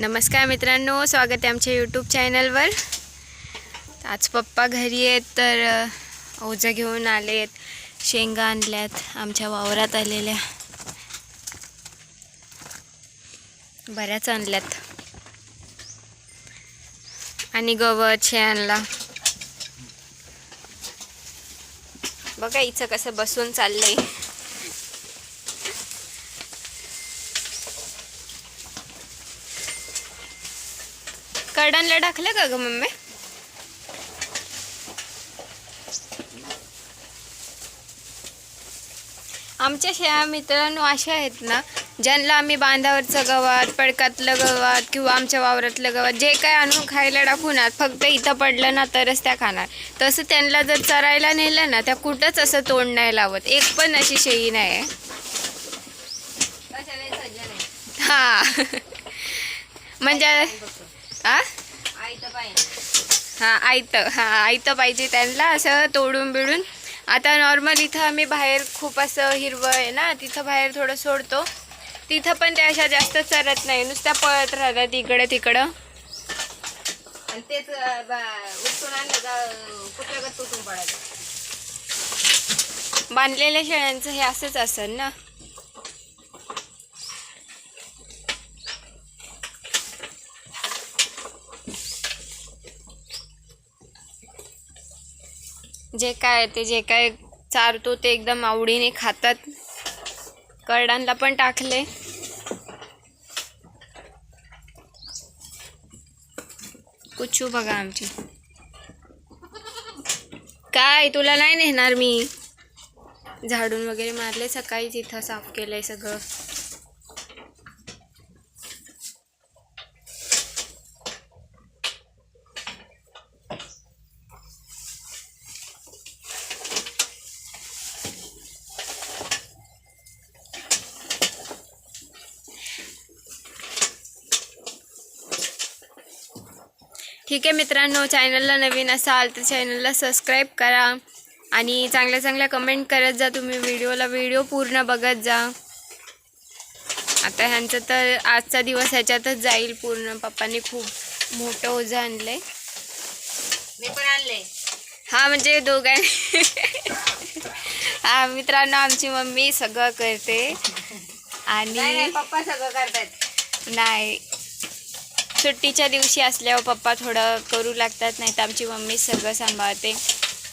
नमस्कार मित्रांनो स्वागत आहे आमच्या यूट्यूब चॅनलवर आज पप्पा घरी आहेत तर ओझं घेऊन आले आहेत शेंगा आणल्यात आमच्या वावरात आलेल्या. बऱ्याच आणल्यात. आणि गवत शेणला बघा इथं कसं बसून चाललंय. कडणला टाकलं का ग मम्मी? आमच्या शा मित्रांनो अशा आहेत ना ज्यांना आम्ही बांधावरचं गवात पडकातलं गवात किंवा आमच्या वावरातलं गवात जे काय आणून खायला टाकू ना फक्त इथं पडलं ना तरच त्या खाणार. तसं त्यांना जर चरायला नेलं ना त्या कुठंच असं तोंड नाही लावत. एक पण अशी शेळी नाही आहे. हा. म्हणजे आ? हा आयतं. हा आयतं पाहिजे त्यांना असं तोडून बिडून. आता नॉर्मल इथं आम्ही बाहेर खूप असं हिरवं आहे ना तिथं बाहेर थोडं सोडतो. तिथं पण त्या अशा जास्त चरत नाही नुसत्या पळत राहतात इकडं तिकडं. आणि तेच उचलून आणलं कुठल्या बांधलेल्या शेळ्यांचं हे असंच असेल ना. जे काय ते जे काय चारतो ते एकदम आवडीने खातात. करडांना पण टाकले. कुचू बघा आमची. काय तुला नाही नेणार मी? झाडून वगैरे मारले सकाळीच इथं साफ केलंय सगळं. ठीक आहे मित्रांनो चॅनलला नवीन असाल तर चॅनलला सबस्क्राईब करा आणि चांगल्या चांगल्या कमेंट करत जा. तुम्ही व्हिडिओला व्हिडिओ पूर्ण बघत जा. आता ह्यांचं तर आजचा दिवस ह्याच्यातच जाईल पूर्ण. पप्पांनी खूप मोठं ओझं आणलंय. मी पण आणले. हा म्हणजे दोघांनी. हा मित्रांनो आमची मम्मी सगळं करते. आणि पप्पा सगळं करतायत. नाही सुट्टीच्या दिवशी असल्यावर पप्पा थोडं करू लागतात नाही तर आमची मम्मी सगळं सांभाळते.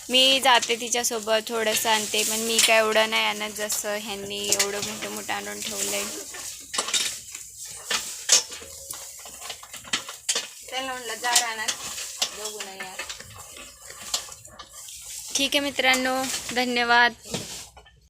मी जाते तिच्यासोबत थोडंसं आणते पण मी काय एवढं नाही आणत जसं ह्यांनी एवढं मोठं मोठं आणून ठेवलंय. त्यांना म्हणलं जा राहणार बघू नाही यार. ठीक आहे मित्रांनो धन्यवाद.